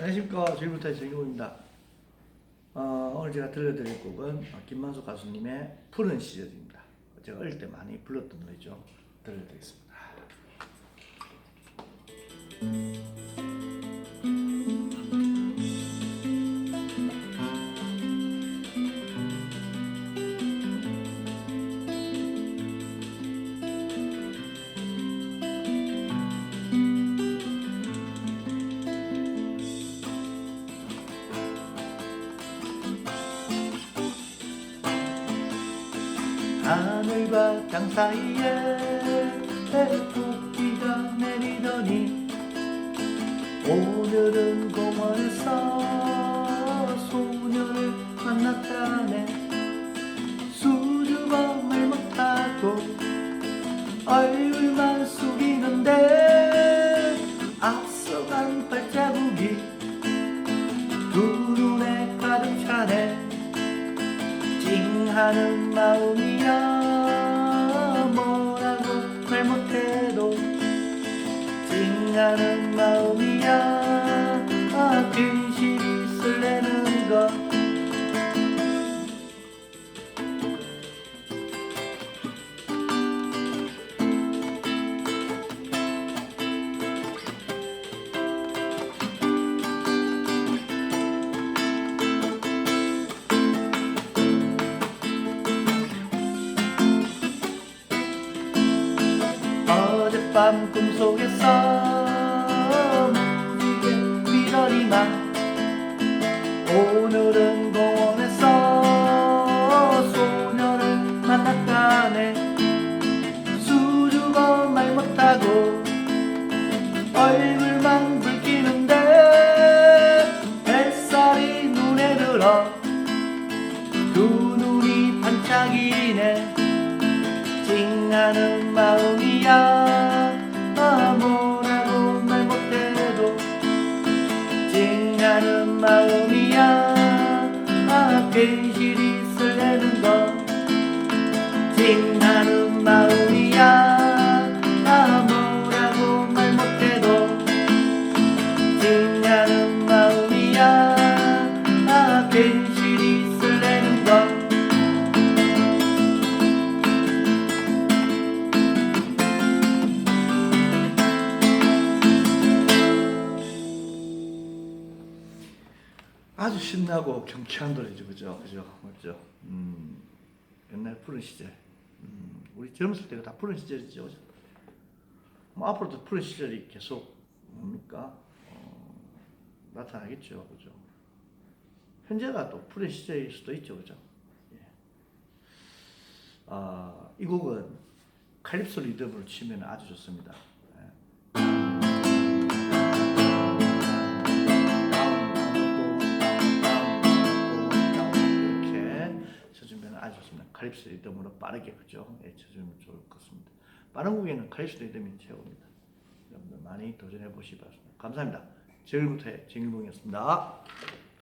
안녕하십니까 주일부터의 정용입니다. 어, 오늘 제가 들려드릴 곡은 김만수 가수님의 푸른 시절입니다. 제가 어릴 때 많이 불렀던 노래죠. 들려드리겠습니다. 하늘과 땅 사이에 꽃비가 내리더니 오늘은 공원에서 소녀를 만났다네. 수줍어 말 못하고 얼굴만 숙이는데 앞서간 발자국이 찡하는 마음이야. 뭐라고 말 못해도 찡하는 마음이야 밤 꿈속에서 무지개 비더리만 오늘은 공원에서 소녀를 만났다네. 수줍어 말 못하고 얼굴만 붉히는데 햇살이 눈에 들어 두 눈이 반짝이네. 찡하는 마 마음이야. 아 괜시리 설레는 거. 찡하는 마음이야. 아 뭐라고 말 못해도 찡하는 마음이야. 아 괜시 아주 신나고 경쾌한 노래죠, 그죠? 그죠? 맞죠? 음, 옛날 푸른 시절. 음, 우리 젊었을 때가 다 푸른 시절이죠, 그죠? 뭐 앞으로도 푸른 시절이 계속 뭡니까? 어, 나타나겠죠, 그죠? 현재가 또 푸른 시절일 수도 있죠, 그죠? 예. 아, 이 곡은 칼립소 리듬으로 치면 아주 좋습니다. 아주 좋습니다. 칼립스 리듬으로 빠르게 그죠? 예, 쳐주면 좋을 것 같습니다. 빠른 곡에는 칼립스 리듬이 최고입니다. 여러분들 많이 도전해 보시기 바랍니다. 감사합니다. 제일부터의 정일봉이었습니다.